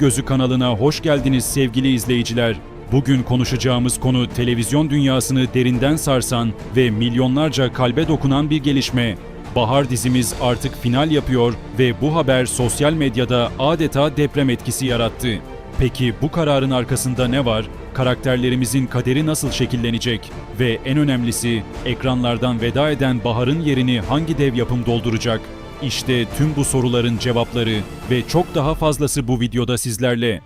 Gözü kanalına hoş geldiniz sevgili izleyiciler. Bugün konuşacağımız konu televizyon dünyasını derinden sarsan ve milyonlarca kalbe dokunan bir gelişme. Bahar dizimiz artık final yapıyor ve bu haber sosyal medyada adeta deprem etkisi yarattı. Peki bu kararın arkasında ne var? Karakterlerimizin kaderi nasıl şekillenecek? Ve en önemlisi ekranlardan veda eden Bahar'ın yerini hangi dev yapım dolduracak? İşte tüm bu soruların cevapları ve çok daha fazlası bu videoda sizlerle.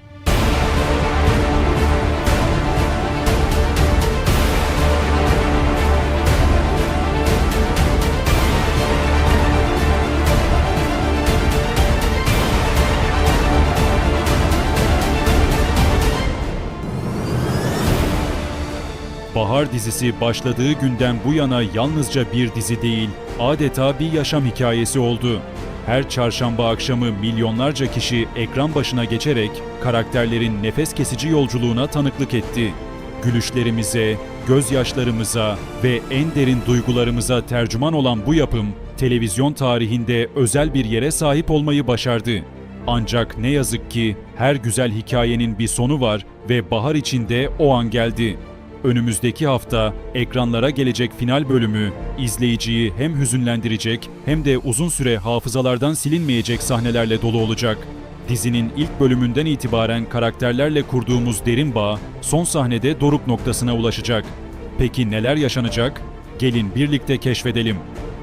Bahar dizisi başladığı günden bu yana yalnızca bir dizi değil, adeta bir yaşam hikayesi oldu. Her çarşamba akşamı milyonlarca kişi ekran başına geçerek karakterlerin nefes kesici yolculuğuna tanıklık etti. Gülüşlerimize, gözyaşlarımıza ve en derin duygularımıza tercüman olan bu yapım, televizyon tarihinde özel bir yere sahip olmayı başardı. Ancak ne yazık ki her güzel hikayenin bir sonu var ve bahar içinde o an geldi. Önümüzdeki hafta ekranlara gelecek final bölümü izleyiciyi hem hüzünlendirecek hem de uzun süre hafızalardan silinmeyecek sahnelerle dolu olacak. Dizinin ilk bölümünden itibaren karakterlerle kurduğumuz derin bağ son sahnede doruk noktasına ulaşacak. Peki neler yaşanacak? Gelin birlikte keşfedelim.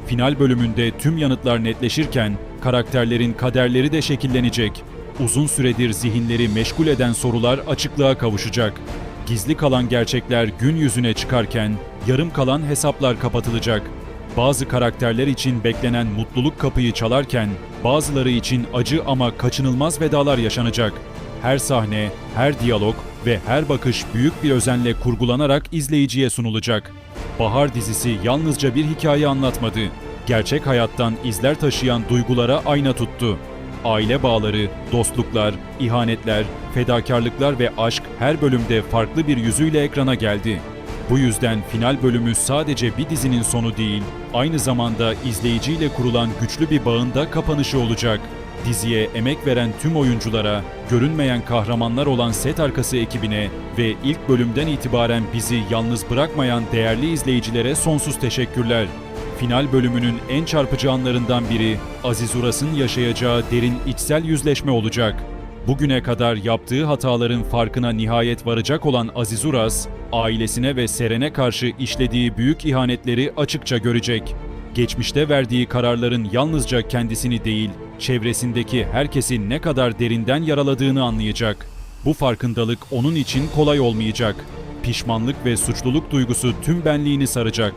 Final bölümünde tüm yanıtlar netleşirken karakterlerin kaderleri de şekillenecek. Uzun süredir zihinleri meşgul eden sorular açıklığa kavuşacak. Gizli kalan gerçekler gün yüzüne çıkarken yarım kalan hesaplar kapatılacak. Bazı karakterler için beklenen mutluluk kapıyı çalarken bazıları için acı ama kaçınılmaz vedalar yaşanacak. Her sahne, her diyalog ve her bakış büyük bir özenle kurgulanarak izleyiciye sunulacak. Bahar dizisi yalnızca bir hikaye anlatmadı. Gerçek hayattan izler taşıyan duygulara ayna tuttu. Aile bağları, dostluklar, ihanetler, fedakarlıklar ve aşk her bölümde farklı bir yüzüyle ekrana geldi. Bu yüzden final bölümü sadece bir dizinin sonu değil, aynı zamanda izleyiciyle kurulan güçlü bir bağın da kapanışı olacak. Diziye emek veren tüm oyunculara, görünmeyen kahramanlar olan set arkası ekibine ve ilk bölümden itibaren bizi yalnız bırakmayan değerli izleyicilere sonsuz teşekkürler. Final bölümünün en çarpıcı anlarından biri Aziz Uras'ın yaşayacağı derin içsel yüzleşme olacak. Bugüne kadar yaptığı hataların farkına nihayet varacak olan Aziz Uras, ailesine ve Seren'e karşı işlediği büyük ihanetleri açıkça görecek. Geçmişte verdiği kararların yalnızca kendisini değil, çevresindeki herkesi ne kadar derinden yaraladığını anlayacak. Bu farkındalık onun için kolay olmayacak. Pişmanlık ve suçluluk duygusu tüm benliğini saracak.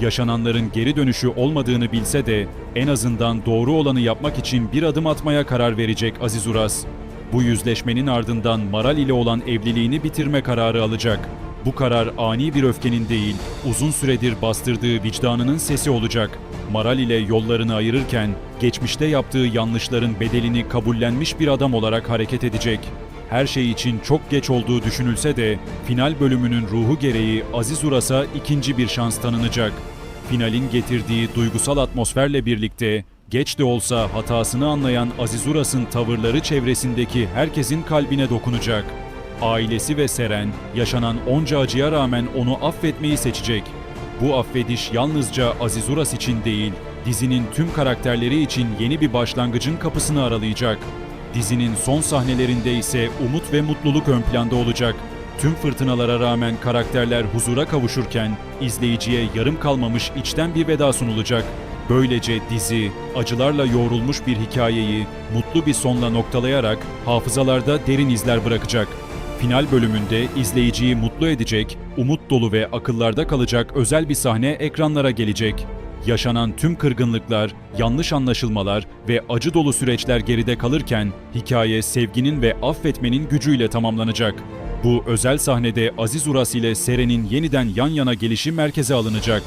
Yaşananların geri dönüşü olmadığını bilse de en azından doğru olanı yapmak için bir adım atmaya karar verecek Aziz Uras. Bu yüzleşmenin ardından Maral ile olan evliliğini bitirme kararı alacak. Bu karar ani bir öfkenin değil, uzun süredir bastırdığı vicdanının sesi olacak. Maral ile yollarını ayırırken geçmişte yaptığı yanlışların bedelini kabullenmiş bir adam olarak hareket edecek. Her şey için çok geç olduğu düşünülse de final bölümünün ruhu gereği Aziz Uras'a ikinci bir şans tanınacak. Finalin getirdiği duygusal atmosferle birlikte geç de olsa hatasını anlayan Aziz Uras'ın tavırları çevresindeki herkesin kalbine dokunacak. Ailesi ve Seren yaşanan onca acıya rağmen onu affetmeyi seçecek. Bu affediş yalnızca Aziz Uras için değil, dizinin tüm karakterleri için yeni bir başlangıcın kapısını aralayacak. Dizinin son sahnelerinde ise umut ve mutluluk ön planda olacak. Tüm fırtınalara rağmen karakterler huzura kavuşurken izleyiciye yarım kalmamış içten bir veda sunulacak. Böylece dizi acılarla yoğrulmuş bir hikayeyi mutlu bir sonla noktalayarak hafızalarda derin izler bırakacak. Final bölümünde izleyiciyi mutlu edecek, umut dolu ve akıllarda kalacak özel bir sahne ekranlara gelecek. Yaşanan tüm kırgınlıklar, yanlış anlaşılmalar ve acı dolu süreçler geride kalırken hikaye sevginin ve affetmenin gücüyle tamamlanacak. Bu özel sahnede Aziz Uras ile Seren'in yeniden yan yana gelişi merkeze alınacak.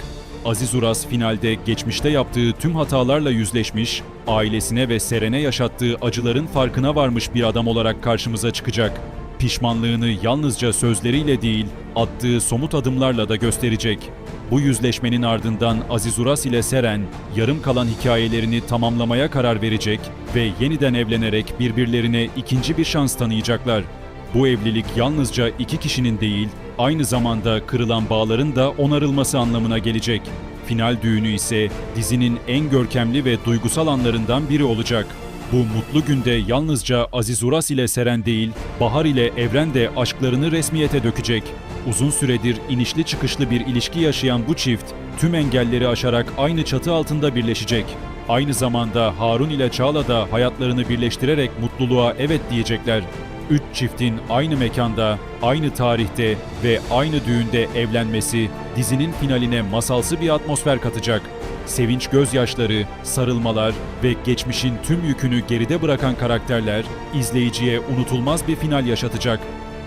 Aziz Uras finalde geçmişte yaptığı tüm hatalarla yüzleşmiş, ailesine ve Seren'e yaşattığı acıların farkına varmış bir adam olarak karşımıza çıkacak. Pişmanlığını yalnızca sözleriyle değil, attığı somut adımlarla da gösterecek. Bu yüzleşmenin ardından Aziz Uras ile Seren, yarım kalan hikayelerini tamamlamaya karar verecek ve yeniden evlenerek birbirlerine ikinci bir şans tanıyacaklar. Bu evlilik yalnızca iki kişinin değil, aynı zamanda kırılan bağların da onarılması anlamına gelecek. Final düğünü ise dizinin en görkemli ve duygusal anlarından biri olacak. Bu mutlu günde yalnızca Aziz Uras ile Seren değil, Bahar ile Evren de aşklarını resmiyete dökecek. Uzun süredir inişli çıkışlı bir ilişki yaşayan bu çift, tüm engelleri aşarak aynı çatı altında birleşecek. Aynı zamanda Harun ile Çağla da hayatlarını birleştirerek mutluluğa evet diyecekler. Üç çiftin aynı mekanda, aynı tarihte ve aynı düğünde evlenmesi dizinin finaline masalsı bir atmosfer katacak. Sevinç gözyaşları, sarılmalar ve geçmişin tüm yükünü geride bırakan karakterler izleyiciye unutulmaz bir final yaşatacak.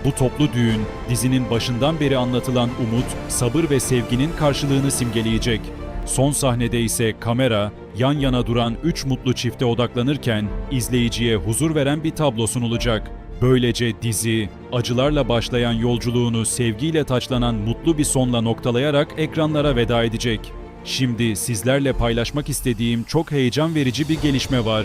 Bu toplu düğün dizinin başından beri anlatılan umut, sabır ve sevginin karşılığını simgeleyecek. Son sahnede ise kamera yan yana duran üç mutlu çifte odaklanırken izleyiciye huzur veren bir tablo sunulacak. Böylece dizi, acılarla başlayan yolculuğunu sevgiyle taçlanan mutlu bir sonla noktalayarak ekranlara veda edecek. Şimdi sizlerle paylaşmak istediğim çok heyecan verici bir gelişme var.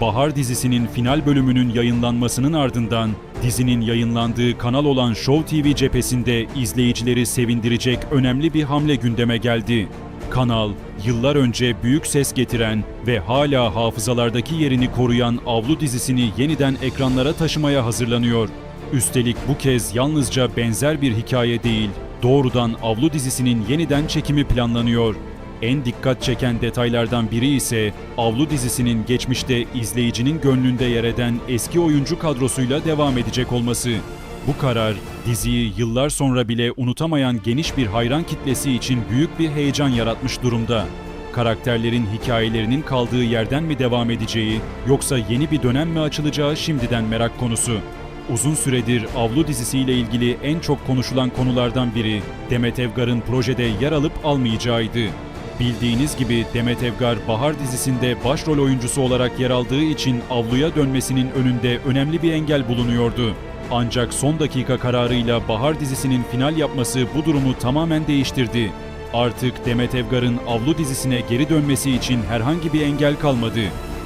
Bahar dizisinin final bölümünün yayınlanmasının ardından dizinin yayınlandığı kanal olan Show TV cephesinde izleyicileri sevindirecek önemli bir hamle gündeme geldi. Kanal, yıllar önce büyük ses getiren ve hala hafızalardaki yerini koruyan Avlu dizisini yeniden ekranlara taşımaya hazırlanıyor. Üstelik bu kez yalnızca benzer bir hikaye değil, doğrudan Avlu dizisinin yeniden çekimi planlanıyor. En dikkat çeken detaylardan biri ise Avlu dizisinin geçmişte izleyicinin gönlünde yer eden eski oyuncu kadrosuyla devam edecek olması. Bu karar diziyi yıllar sonra bile unutamayan geniş bir hayran kitlesi için büyük bir heyecan yaratmış durumda. Karakterlerin hikayelerinin kaldığı yerden mi devam edeceği yoksa yeni bir dönem mi açılacağı şimdiden merak konusu. Uzun süredir Avlu dizisiyle ilgili en çok konuşulan konulardan biri Demet Evgar'ın projede yer alıp almayacağıydı. Bildiğiniz gibi Demet Evgar Bahar dizisinde başrol oyuncusu olarak yer aldığı için avluya dönmesinin önünde önemli bir engel bulunuyordu. Ancak son dakika kararıyla Bahar dizisinin final yapması bu durumu tamamen değiştirdi. Artık Demet Evgar'ın Avlu dizisine geri dönmesi için herhangi bir engel kalmadı.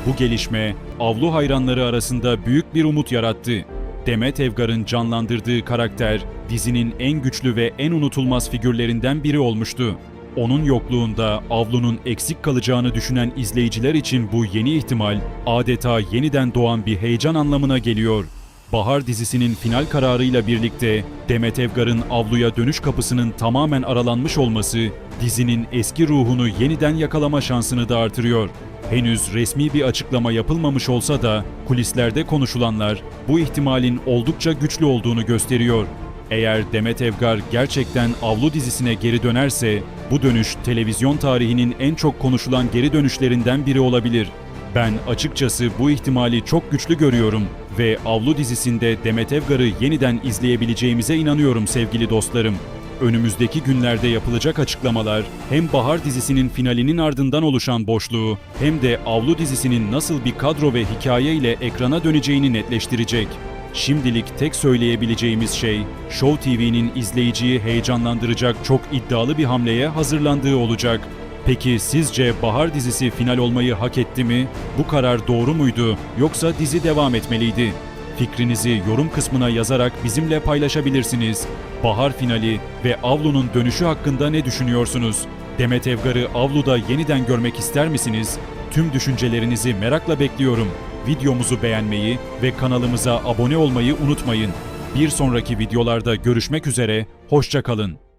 Bu gelişme Avlu hayranları arasında büyük bir umut yarattı. Demet Evgar'ın canlandırdığı karakter dizinin en güçlü ve en unutulmaz figürlerinden biri olmuştu. Onun yokluğunda avlunun eksik kalacağını düşünen izleyiciler için bu yeni ihtimal adeta yeniden doğan bir heyecan anlamına geliyor. Bahar dizisinin final kararıyla birlikte Demet Evgar'ın avluya dönüş kapısının tamamen aralanmış olması dizinin eski ruhunu yeniden yakalama şansını da artırıyor. Henüz resmi bir açıklama yapılmamış olsa da kulislerde konuşulanlar bu ihtimalin oldukça güçlü olduğunu gösteriyor. Eğer Demet Evgar gerçekten Avlu dizisine geri dönerse bu dönüş televizyon tarihinin en çok konuşulan geri dönüşlerinden biri olabilir. Ben açıkçası bu ihtimali çok güçlü görüyorum ve Avlu dizisinde Demet Evgar'ı yeniden izleyebileceğimize inanıyorum sevgili dostlarım. Önümüzdeki günlerde yapılacak açıklamalar hem Bahar dizisinin finalinin ardından oluşan boşluğu hem de Avlu dizisinin nasıl bir kadro ve hikaye ile ekrana döneceğini netleştirecek. Şimdilik tek söyleyebileceğimiz şey Show TV'nin izleyiciyi heyecanlandıracak çok iddialı bir hamleye hazırlandığı olacak. Peki sizce Bahar dizisi final olmayı hak etti mi? Bu karar doğru muydu yoksa dizi devam etmeliydi? Fikrinizi yorum kısmına yazarak bizimle paylaşabilirsiniz. Bahar finali ve Avlu'nun dönüşü hakkında ne düşünüyorsunuz? Demet Evgar'ı Avlu'da yeniden görmek ister misiniz? Tüm düşüncelerinizi merakla bekliyorum. Videomuzu beğenmeyi ve kanalımıza abone olmayı unutmayın. Bir sonraki videolarda görüşmek üzere, hoşçakalın.